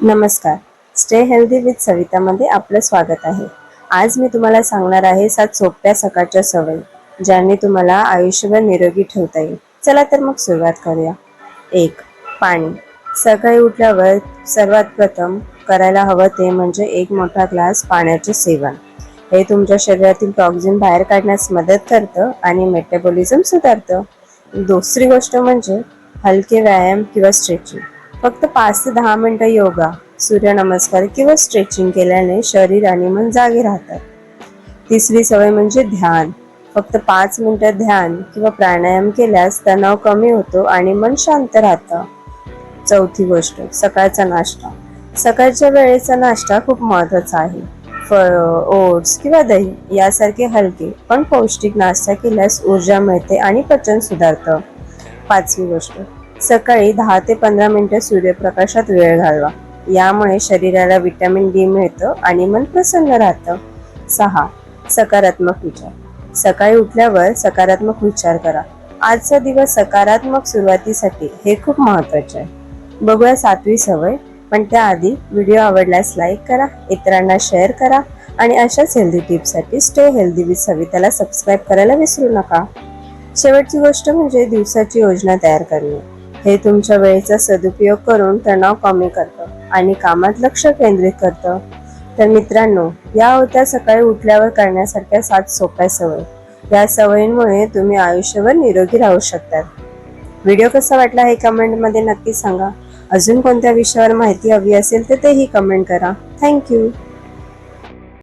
नमस्कार. Stay healthy with सवितामध्ये आपलं स्वागत आहे. आज मी तुम्हाला सांगणार आहे सात सोप्या सकाळच्या सवयी ज्यांनी तुम्हाला आयुष्यभर निरोगी ठेवता येईल. चला तर मग सुरुवात करूया. एक पाणी. सकाळी उठल्यावर सर्वात प्रथम करायला हवं ते म्हणजे एक मोठा ग्लास पाण्याचे सेवन. हे तुमच्या शरीरातील टॉक्झिन बाहेर काढण्यास मदत करतं आणि मेटाबॉलिझम सुधारतं. दुसरी गोष्ट म्हणजे हलके व्यायाम किंवा स्ट्रेचिंग फक्त पाच ते दहा मिनटं योगा सूर्यनमस्कार किंवा स्ट्रेचिंग केल्याने शरीर आणि मन जागे राहतात. तिसरी सवय म्हणजे ध्यान. फक्त पाच मिनटं ध्यान किंवा प्राणायाम केल्यास तणाव कमी होतो आणि मन शांत राहतं. चौथी गोष्ट सकाळचा नाश्ता. सकाळच्या वेळेचा नाश्ता खूप महत्त्वाचा आहे. फळ ओट्स किंवा दही यासारखे हलके पण पौष्टिक नाश्ता केल्यास ऊर्जा मिळते आणि पचन सुधारतं. पाचवी गोष्ट सकाळी दहा ते पंधरा मिनिटं सूर्यप्रकाशात वेळ घालवा. यामुळे शरीराला विटॅमिन डी मिळतं आणि मन प्रसन्न राहतं. सहा सकारात्मक विचार. सकाळी उठल्यावर सकारात्मक विचार करा. आजचा दिवस सकारात्मक सुरुवातीसाठी हे खूप महत्त्वाचे आहे. बघूया सातवी सवय पण त्याआधी व्हिडिओ आवडल्यास लाईक करा इतरांना शेअर करा आणि अशाच हेल्दी टिप्ससाठी स्टे हेल्दी विथ सविताला सबस्क्राईब करायला विसरू नका. शेवटची गोष्ट म्हणजे दिवसाची योजना तयार करणे. हे तुमच्या वेळेचा सदुपयोग करून तणाव कमी करतं आणि कामात लक्ष केंद्रित करतं. तर मित्रांनो या होत्या सकाळी उठल्यावर करण्यासारख्या सात सोप्या सवय. या सवयींमुळे तुम्ही आयुष्यभर निरोगी राहू शकतात. व्हिडिओ कसा वाटला हे कमेंटमध्ये नक्की सांगा. अजून कोणत्या विषयावर माहिती हवी असेल तर तेही कमेंट करा. थँक्यू.